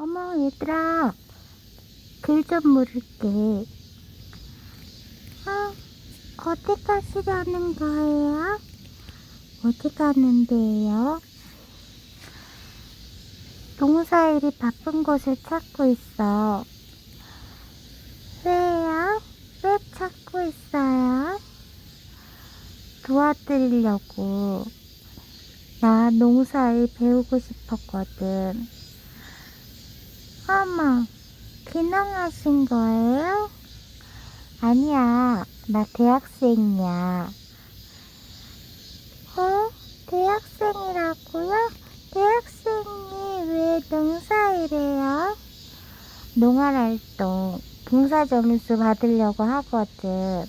어머, 얘들아. 글 좀 물을게. 어, 어디 가시려는 거예요? 어디 가는데요? 농사일이 바쁜 곳을 찾고 있어. 왜요? 왜 찾고 있어요? 도와드리려고. 나 농사일 배우고 싶었거든. 어머, 귀농하신 거예요? 아니야, 나 대학생이야. 어? 대학생이라고요? 대학생이 왜 농사일해요? 농활활동, 봉사점수 받으려고 하거든.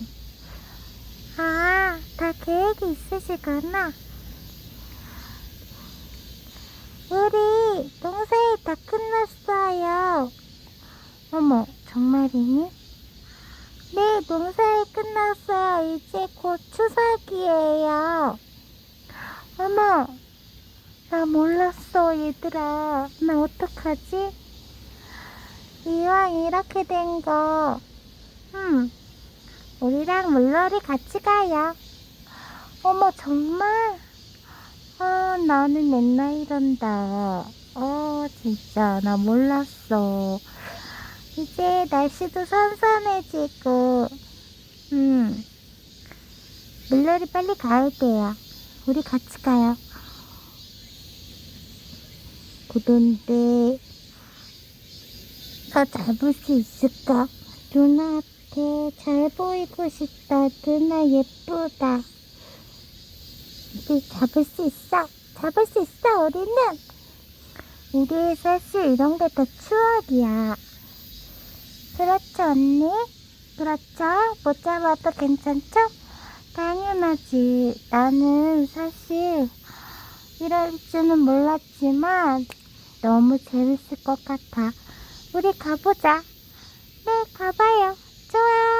아, 다 계획이 있으시구나. 우리 농사일 다 끝났어요. 어머, 정말이니? 네, 농사일 끝났어요. 이제 곧 추석이에요. 어머, 나 몰랐어, 얘들아. 나 어떡하지? 이왕 이렇게 된 거, 음, 우리랑 물놀이 같이 가요. 어머, 정말? 아, 나는 맨날 이런다. 어, 진짜, 나 몰랐어. 이제 날씨도 선선해지고, 음, 물놀이 빨리 가야 돼요. 우리 같이 가요. 그런데, 더 잡을 수 있을까? 누나한테 잘 보이고 싶다. 누나 예쁘다. 우리 잡을 수 있어. 잡을 수 있어, 우리는. 우리 사실 이런 게더 추억이야. 그렇죠, 언니? 그렇죠? 못 잡아도 괜찮죠? 당연하지. 나는 사실 이럴 줄은 몰랐지만 너무 재밌을 것 같아. 우리 가보자. 네, 가봐요. 좋아.